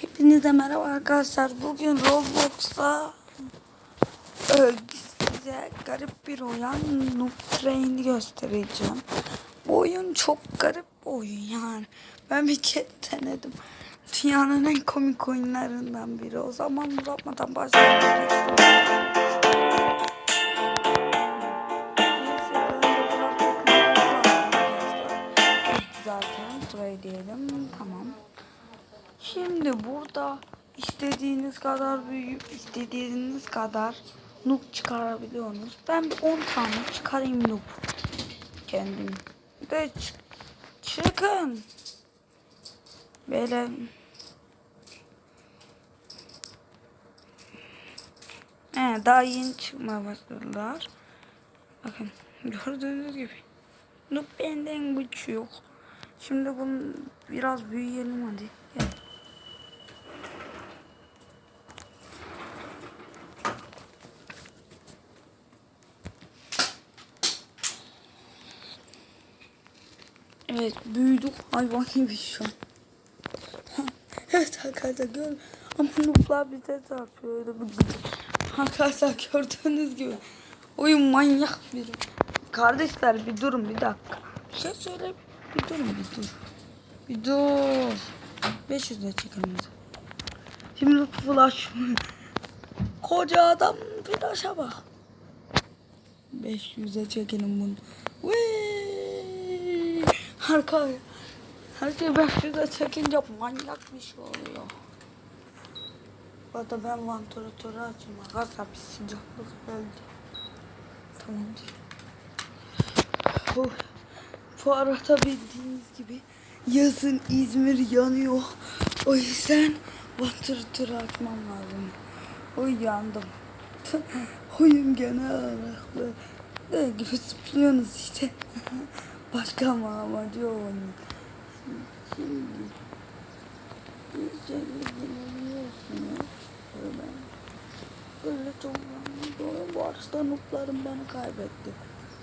Hepinize merhaba arkadaşlar. Bugün Roblox'ta e, size garip bir oyun Noob Train'i göstereceğim. Bu oyun çok garip bir oyun yani. Ben bir kez denedim. Dünyanın en komik oyunlarından biri. O zaman uzatmadan başlayabiliriz. Şimdi burada istediğiniz kadar büyüyüp istediğiniz kadar noob çıkarabiliyorsunuz. Ben bir 10 tane çıkarayım noob. Kendim. De çık çıkın. Böyle He, daha yeni çıkmaya başladılar. Bakın gördüğünüz gibi. Noob benden güç yok. Şimdi bunu biraz büyüyelim hadi. Evet büyüdük hayvan gibi şu an. evet arkadaşlar gör ama nuklar bize çarpıyor öyle bir Arkadaşlar gördüğünüz gibi oyun manyak biri. Kardeşler bir durun bir dakika. Bir şey söyle bir durun bir dur. Bir dur. 500 lira çekelim. Şimdi flash. Koca adam flash'a bak. 500'e çekelim bunu. Vıy! Arka. Her şey 500'e çekince manyak bir şey oluyor. Bu arada ben vantilatörü açayım. Arkadaşlar bir sıcaklık geldi. Tamam. Bu, bu arada bildiğiniz gibi yazın İzmir yanıyor. O yüzden vantilatörü açmam lazım. Uyandım. Oyun genel olarak böyle zıplıyorsunuz işte. Başka ama amacı onun. Şimdi iyice ilgileniyorsunuz. Böyle. Böyle çok oyun. Bu arada nuplarım beni kaybetti.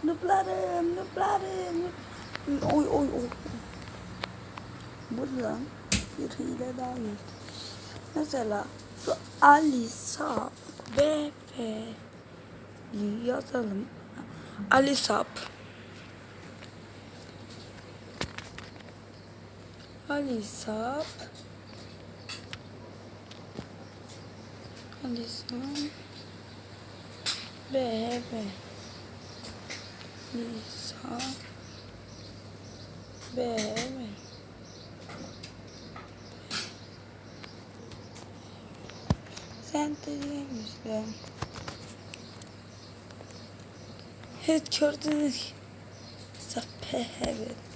Nuplarım, nuplarım. nup- Oy oy oy. Buradan bir hile daha yok. Mesela şu Ali Sap BF yazalım. Ali Sap Ali Sap Ali Sap BF Ali Sap BF Sen de diyemişsin. Evet gördünüz ki. Sapı evet.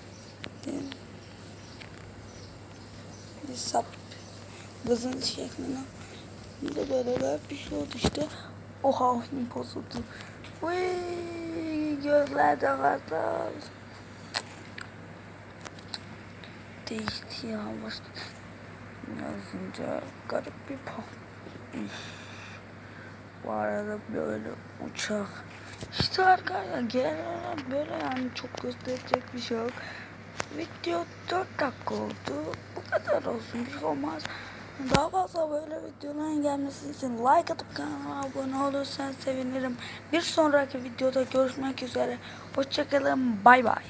Bir sap. Kızın şekline. Bir de böyle bir şey oldu işte. Oha bozuldu. Uy, gözler de kadar. Değişti ya. Başka. Yazınca garip bir pop. Bu arada böyle uçak. İşte arkadaşlar genel olarak böyle yani çok gösterecek bir şey yok. Video 4 dakika oldu. Bu kadar olsun bir şey olmaz. Daha fazla böyle videoların gelmesi için like atıp kanala abone olursan sevinirim. Bir sonraki videoda görüşmek üzere. Hoşçakalın. Bay bay.